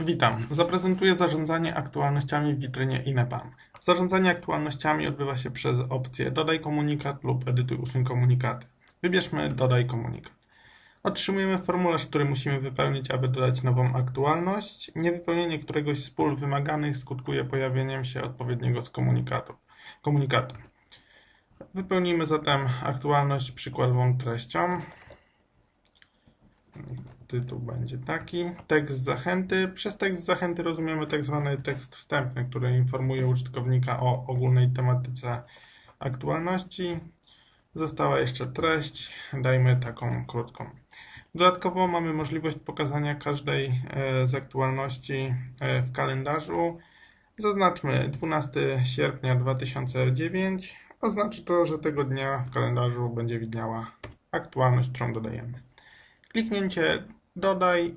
Witam. Zaprezentuję zarządzanie aktualnościami w witrynie INEPAN. Zarządzanie aktualnościami odbywa się przez opcję Dodaj komunikat lub Edytuj usuń komunikaty. Wybierzmy Dodaj komunikat. Otrzymujemy formularz, który musimy wypełnić, aby dodać nową aktualność. Niewypełnienie któregoś z pól wymaganych skutkuje pojawieniem się odpowiedniego z komunikatu. komunikatu. Wypełnimy zatem aktualność przykładową treścią. Tytuł będzie taki. Tekst zachęty. Przez tekst zachęty rozumiemy tak zwany tekst wstępny, który informuje użytkownika o ogólnej tematyce aktualności. Została jeszcze treść. Dajmy taką krótką. Dodatkowo mamy możliwość pokazania każdej e, z aktualności e, w kalendarzu. Zaznaczmy 12 sierpnia 2009. Oznacza to, że tego dnia w kalendarzu będzie widniała aktualność, którą dodajemy. Kliknięcie Dodaj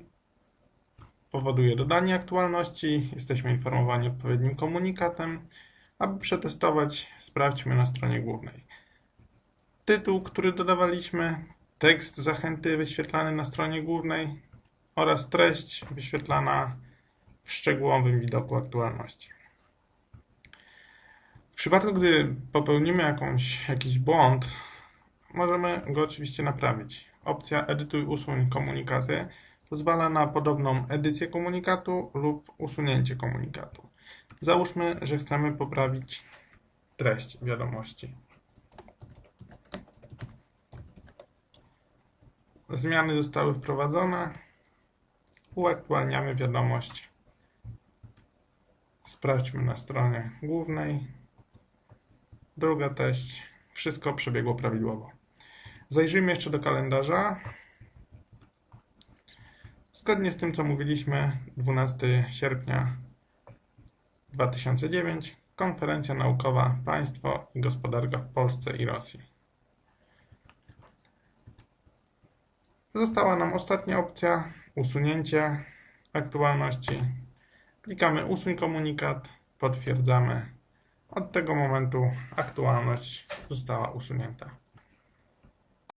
powoduje dodanie aktualności. Jesteśmy informowani odpowiednim komunikatem. Aby przetestować, sprawdźmy na stronie głównej. Tytuł, który dodawaliśmy, tekst zachęty wyświetlany na stronie głównej oraz treść wyświetlana w szczegółowym widoku aktualności. W przypadku, gdy popełnimy jakąś, jakiś błąd, możemy go oczywiście naprawić. Opcja Edytuj usuń komunikaty pozwala na podobną edycję komunikatu lub usunięcie komunikatu. Załóżmy, że chcemy poprawić treść wiadomości. Zmiany zostały wprowadzone. Uaktualniamy wiadomość. Sprawdźmy na stronie głównej. Druga treść. Wszystko przebiegło prawidłowo. Zajrzyjmy jeszcze do kalendarza. Zgodnie z tym, co mówiliśmy, 12 sierpnia 2009 konferencja naukowa Państwo i gospodarka w Polsce i Rosji. Została nam ostatnia opcja usunięcie aktualności. Klikamy usuń komunikat, potwierdzamy. Od tego momentu aktualność została usunięta.